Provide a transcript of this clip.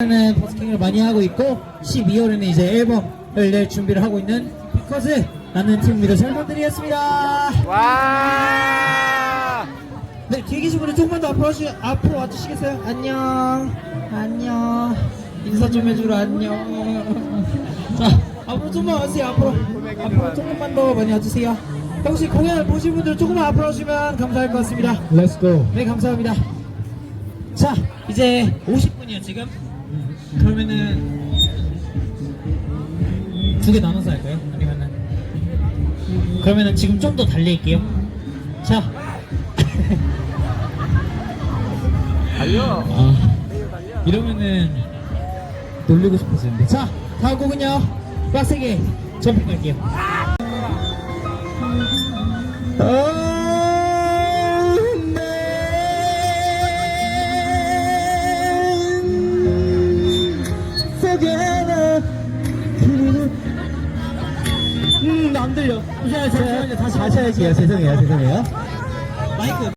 는 버스킹을 많이 하고 있고 12월에는 이제 앨범을 낼 준비를 하고 있는 비커즈 라는 팀입니다. 잘 부탁드리겠습니다. 와! 네, 뒤에 계신 분들 조금만 더 앞으로, 와주, 앞으로 와주시겠어요? 안녕. 안녕. 인사 좀 해주라, 안녕. 자, 앞으로 좀만 와주세요, 앞으로. 앞으로 조금만 더 많이 와주세요. 혹시 공연을 보신 분들 조금만 앞으로 와주시면 감사할 것 같습니다. Let's go. 네, 감사합니다. 자, 이제 50분이요, 지금. 그러면은, 두 개 나눠서 할까요? 아니면은. 그러면은 지금 좀 더 달릴게요. 자. 달려! 아, 이러면은 놀리고 싶어지는데. 자, 다음 곡은요. 빡세게 점핑 갈게요. 음, 안 들려. 잠시만요, 잠시만요. 다시, 다시 할게요. 죄송해요, 죄송해요. 마이크.